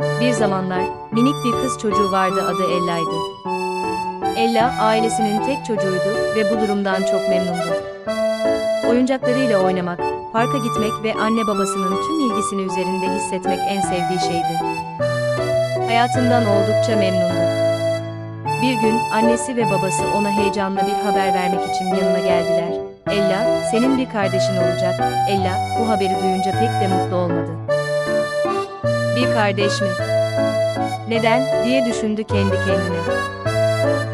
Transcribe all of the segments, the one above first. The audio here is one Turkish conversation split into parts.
Bir zamanlar minik bir kız çocuğu vardı adı Ella'ydı. Ella ailesinin tek çocuğuydu ve bu durumdan çok memnundu. Oyuncaklarıyla oynamak, parka gitmek ve anne babasının tüm ilgisini üzerinde hissetmek en sevdiği şeydi. Hayatından oldukça memnundu. Bir gün annesi ve babası ona heyecanla bir haber vermek için yanına geldiler. Ella, senin bir kardeşin olacak. Ella, bu haberi duyunca pek de mutlu olmadı. Bir kardeş mi? Neden, diye düşündü kendi kendine.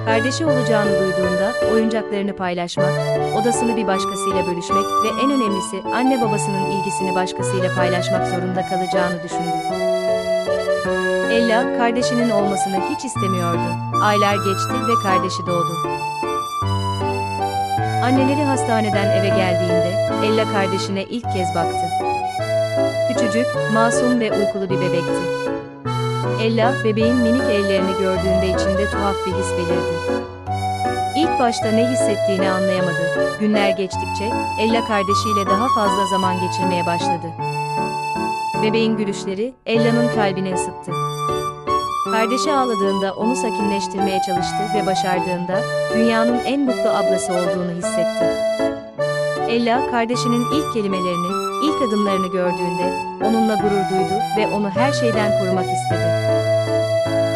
Kardeşi olacağını duyduğunda oyuncaklarını paylaşmak, odasını bir başkasıyla bölüşmek ve en önemlisi anne babasının ilgisini başkasıyla paylaşmak zorunda kalacağını düşündü. Ella kardeşinin olmasını hiç istemiyordu. Aylar geçti ve kardeşi doğdu. Anneleri hastaneden eve geldiğinde Ella kardeşine ilk kez baktı. Küçücük, masum ve uykulu bir bebekti. Ella, bebeğin minik ellerini gördüğünde içinde tuhaf bir his belirdi. İlk başta ne hissettiğini anlayamadı. Günler geçtikçe, Ella kardeşiyle daha fazla zaman geçirmeye başladı. Bebeğin gülüşleri, Ella'nın kalbini ısıttı. Kardeşi ağladığında onu sakinleştirmeye çalıştı ve başardığında, dünyanın en mutlu ablası olduğunu hissetti. Ella, kardeşinin ilk kelimelerini, ilk adımlarını gördüğünde, onunla gurur duydu ve onu her şeyden korumak istedi.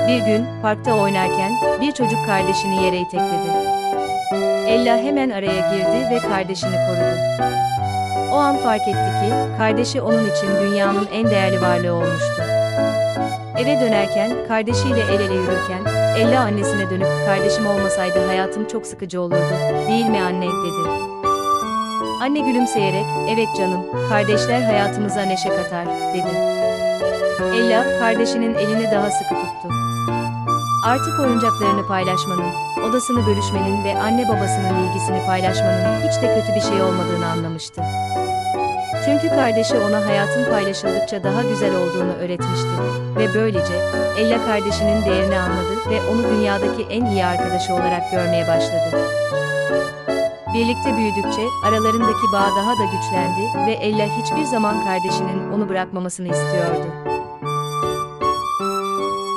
Bir gün, parkta oynarken, bir çocuk kardeşini yere itekledi. Ella hemen araya girdi ve kardeşini korudu. O an fark etti ki, kardeşi onun için dünyanın en değerli varlığı olmuştu. Eve dönerken, kardeşiyle el ele yürürken, Ella annesine dönüp, kardeşim olmasaydı hayatım çok sıkıcı olurdu, değil mi anne, dedi. Anne gülümseyerek, evet canım, kardeşler hayatımıza neşe katar, dedi. Ella, kardeşinin elini daha sıkı tuttu. Artık oyuncaklarını paylaşmanın, odasını bölüşmenin ve anne babasının ilgisini paylaşmanın hiç de kötü bir şey olmadığını anlamıştı. Çünkü kardeşi ona hayatın paylaşıldıkça daha güzel olduğunu öğretmişti ve böylece Ella kardeşinin değerini anladı ve onu dünyadaki en iyi arkadaşı olarak görmeye başladı. Birlikte büyüdükçe aralarındaki bağ daha da güçlendi ve Ella hiçbir zaman kardeşinin onu bırakmamasını istiyordu.